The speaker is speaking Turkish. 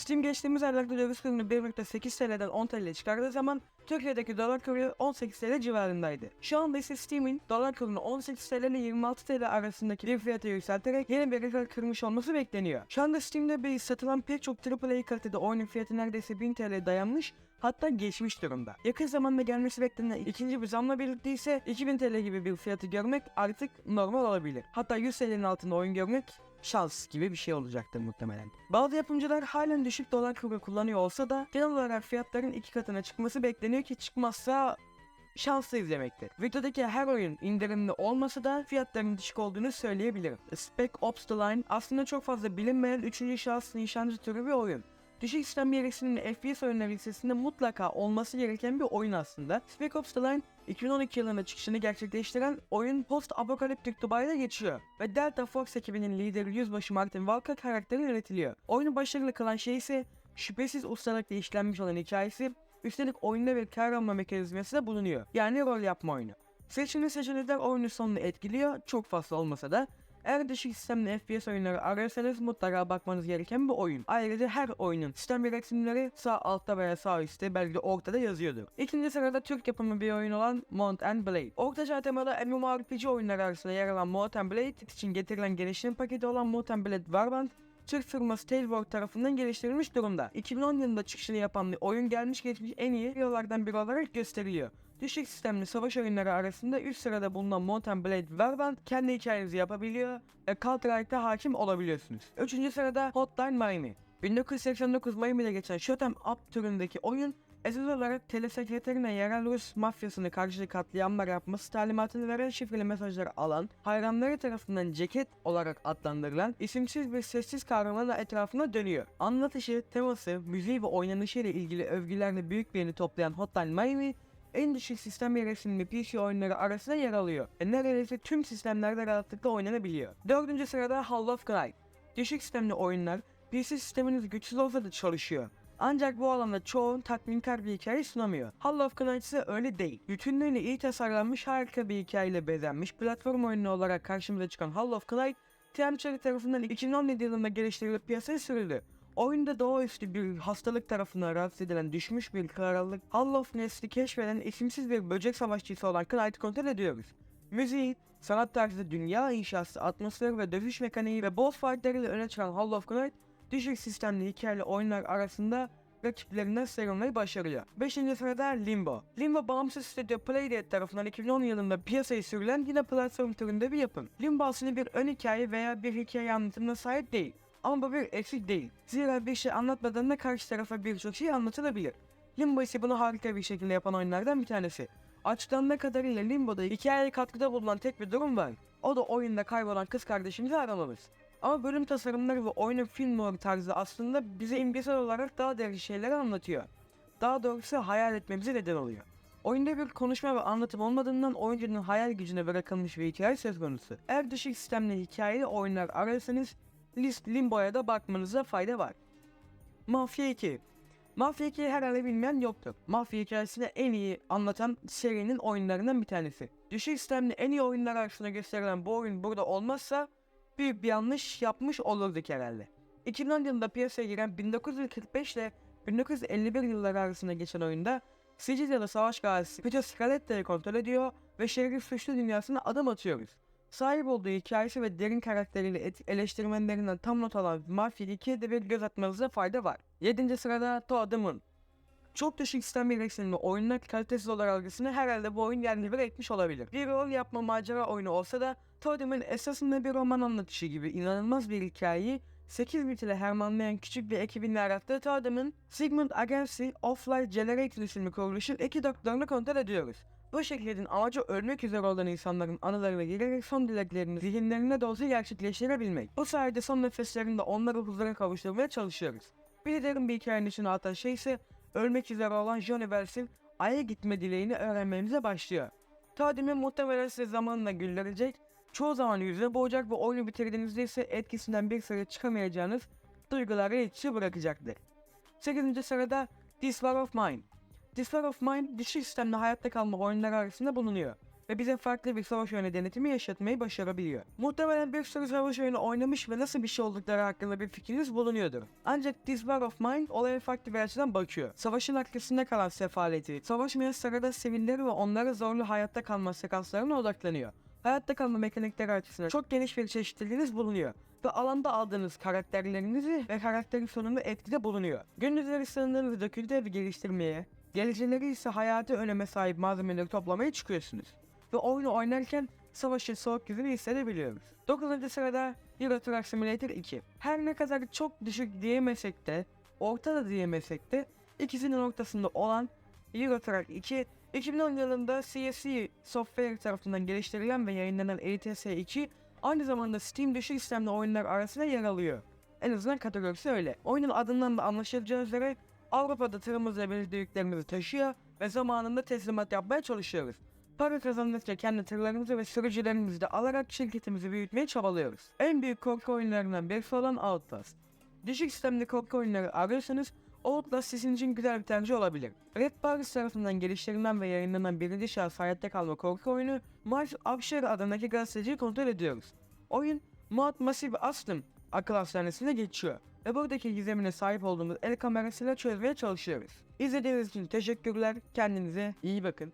Steam geçtiğimiz aylarda döviz kurunu 1.8 TL'den 10 TL'ye çıkardığı zaman Türkiye'deki dolar kuru 18 TL civarındaydı. Şu anda ise Steam'in dolar kurunu 18 TL ile 26 TL arasındaki bir fiyata yükselterek yeni bir rekor kırmış olması bekleniyor. Şu anda Steam'de bir satılan pek çok AAA kalitede oyunun fiyatı neredeyse 1000 TL'ye dayanmış hatta geçmiş durumda. Yakın zamanda gelmesi beklenen ikinci bir zamla birlikte ise 2000 TL gibi bir fiyatı görmek artık normal olabilir. Hatta 100 TL'nin altında oyun görmek şans gibi bir şey olacaktır muhtemelen. Bazı yapımcılar halen düşük dolar kuru kullanıyor olsa da genel olarak fiyatların iki katına çıkması bekleniyor ki çıkmazsa şanslıyız demektir. Videodaki her oyun indirimli olmasa da fiyatların düşük olduğunu söyleyebilirim. Spec Ops The Line aslında çok fazla bilinmeyen 3. şahıs nişancı türü bir oyun. Düşük sistem gereksinimli FPS oyunları listesinde mutlaka olması gereken bir oyun aslında. Spec Ops The Line 2012 yılında çıkışını gerçekleştiren oyun post-apokaliptik Dubai'de geçiyor ve Delta Force ekibinin lideri Yüzbaşı Martin Walker karakteri yönetiliyor. Oyunu başarılı kılan şey ise şüphesiz ustalıkla işlenmiş olan hikayesi, üstelik oyunda bir karar alma mekanizması da bulunuyor. Yani rol yapma oyunu. Seçimli seçenekler oyunun sonunu etkiliyor, çok fazla olmasa da. Eğer düşük sistemli FPS oyunları ararsanız mutlaka bakmanız gereken bir oyun. Ayrıca her oyunun sistem gereksinimleri sağ altta veya sağ üstte belki de ortada yazıyordur. İkinci sırada Türk yapımı bir oyun olan Mount and Blade. Ortaçağ temalı MMORPG oyunları arasında yer alan Mount and Blade için getirilen gelişim paketi olan Mount and Blade Warband Türk firması Tailwork tarafından geliştirilmiş durumda. 2010 yılında çıkışını yapan oyun gelmiş geçmiş en iyi yollardan biri olarak gösteriliyor. Düşük sistemli savaş oyunları arasında üst sırada bulunan Mountain Blade Warband kendi hikayenizi yapabiliyor ve Counter-Strike'da hakim olabiliyorsunuz. Üçüncü sırada Hotline Miami. 1989 Miami'de geçen Shoot'em Up türündeki oyun Esas olarak telesekreterine yerel Rus mafyasını karşı katliamlar yapması talimatını veren şifreli mesajları alan, hayranları tarafından ceket olarak adlandırılan isimsiz bir sessiz kahramanın etrafına dönüyor. Anlatışı, teması, müziği ve oynanışı ile ilgili övgülerle büyük birini toplayan Hotline Miami, en düşük sistem gereksinimli PC oyunları arasında yer alıyor ve neredeyse tüm sistemlerde rahatlıkla oynanabiliyor. Dördüncü sırada Hall of Knight. Düşük sistemli oyunlar PC sisteminiz güçsüz olsa da çalışıyor. Ancak bu alanda çoğun tatminkar bir hikaye sunamıyor. Hall of Knight ise öyle değil. Bütünlüğüne iyi tasarlanmış harika bir hikayeyle bezenmiş platform oyunu olarak karşımıza çıkan Hall of Knight, TM Cherry tarafından 2017 yılında geliştirilip piyasaya sürüldü. Oyunda doğaüstü bir hastalık tarafından rahatsız edilen düşmüş bir krallık Hall of Nest'i keşfeden isimsiz bir böcek savaşçısı olan Knight'ı kontrol ediyoruz. Müziği, sanat tarzı, dünya inşası, atmosfer ve dövüş mekaniği ve boss fightlarıyla öne çıkan Hall of Knight, düşük sistemli hikayeli oyunlar arasında rakiplerinden sıyrılmayı başarıyor. 5. sırada Limbo. Limbo bağımsız stüdyo Playdead tarafından 2010 yılında piyasaya sürülen yine platform türünde bir yapım. Limbo aslında bir ön hikaye veya bir hikaye anlatımına sahip değil. Ama bu bir eksik değil. Zira bir şey anlatmadan da karşı tarafa birçok şey anlatılabilir. Limbo ise bunu harika bir şekilde yapan oyunlardan bir tanesi. Açıklandığı kadarıyla Limbo'da hikayeye katkıda bulunan tek bir durum var. O da oyunda kaybolan kız kardeşimizi aramamız. Ama bölüm tasarımları ve oyunun film tarzı aslında bize imgesel olarak daha değerli şeyleri anlatıyor. Daha doğrusu hayal etmemize neden oluyor. Oyunda bir konuşma ve anlatım olmadığından oyuncunun hayal gücüne bırakılmış bir hikaye söz konusu. Eğer düşük sistemli hikayeli oyunlar ararsanız List Limbo'ya da bakmanıza fayda var. Mafya 2 Mafya 2'yi herhalde bilmeyen yoktur. Mafya hikayesini en iyi anlatan serinin oyunlarından bir tanesi. Düşük sistemli en iyi oyunlar arasında gösterilen bu oyun burada olmazsa büyük bir yanlış yapmış olurduk herhalde. 2010 yılında piyasaya giren 1945 ile 1951 yılları arasında geçen oyunda Sicilyalı savaş gazisi Peter Scaletta'yı kontrol ediyor ve şerif suçlu dünyasına adım atıyoruz. Sahip olduğu hikayesi ve derin karakteriyle eleştirmenlerinden tam not alan Mafya 2'ye de bir göz atmanıza fayda var. 7. sırada To The. Çok düşük sistem gereksinimli oyunlar kalitesiz olarak algısını herhalde bu oyun yerli bir etmiş olabilir. Bir rol yapma macera oyunu olsa da Toad'ın esasında bir roman anlatışı gibi inanılmaz bir hikayeyi 8 bit ile harmanlayan küçük bir ekibin yarattığı Toad'ın Sigmund Agency Offline Generator isimli kuruluşun iki doktorunu kontrol ediyoruz. Bu şirketin amacı ölmek üzere olan insanların anılarına girerek son dileklerini zihinlerine olsa gerçekleştirebilmek. Bu sayede son nefeslerinde onları huzura kavuşturmaya çalışıyoruz. Bir derin bir hikayenin içine atan şey ise ölmek üzere olan Johnny Wells'in Ay'a gitme dileğini öğrenmemize başlıyor. Tadimi muhtemelen size zamanla güldürecek, çoğu zaman yüzüne boğacak ve oyunu bitirdiğinizde ise etkisinden bir süre çıkamayacağınız duyguları içi bırakacaktır. 8. sırada This War of Mine. This War of Mine düşük sistemli hayatta kalma oyunları arasında bulunuyor ve bize farklı bir savaş oyunu denetimi yaşatmayı başarabiliyor. Muhtemelen bir sürü savaş oyunu oynamış ve nasıl bir şey oldukları hakkında bir fikriniz bulunuyordur. Ancak This War of Mine olaya farklı bir açıdan bakıyor. Savaşın arkasında kalan sefaleti, savaşmayan sırada sevinleri ve onlara zorlu hayatta kalma sekanslarına odaklanıyor. Hayatta kalma mekanikleri açısından çok geniş bir çeşitliliğiniz bulunuyor ve alanda aldığınız karakterlerinizi ve karakterin sonunda etkide bulunuyor. Gündüzleri sınırlarınızı döküldü evi geliştirmeye, geceleri ise hayati öneme sahip malzemeleri toplamaya çıkıyorsunuz. Ve oyunu oynarken savaşın soğuk yüzünü hissedebiliyoruz. 9. sırada Euro Truck Simulator 2. Her ne kadar çok düşük diyemesek de, orta da diyemesek de ikisinin ortasında olan Euro Truck 2 2010 yılında CSC Software tarafından geliştirilen ve yayınlanan ETS 2 aynı zamanda Steam düşük sistemli oyunlar arasında yer alıyor. En azından kategorisi öyle. Oyunun adından da anlaşılacağı üzere Avrupa'da tırımızla birlikte yüklerimizi taşıyor ve zamanında teslimat yapmaya çalışıyoruz. Para kazandıkça kendi tırlarımızı ve sürücülerimizi de alarak şirketimizi büyütmeye çabalıyoruz. En büyük korku oyunlarından birisi olan Outlast. Düşük sistemli korku oyunları arıyorsanız Outlast sizin için güzel bir tercih olabilir. Red Paris tarafından geliştirilen ve yayınlanan birinci şahıs hayatta kalma korku oyunu Miles Upshur adındaki gazeteciyi kontrol ediyoruz. Oyun Mount Massive Aslım akıl hastanesinde geçiyor ve gizemine sahip olduğumuz el kamerasıyla çözmeye çalışıyoruz. İzlediğiniz için teşekkürler. Kendinize iyi bakın.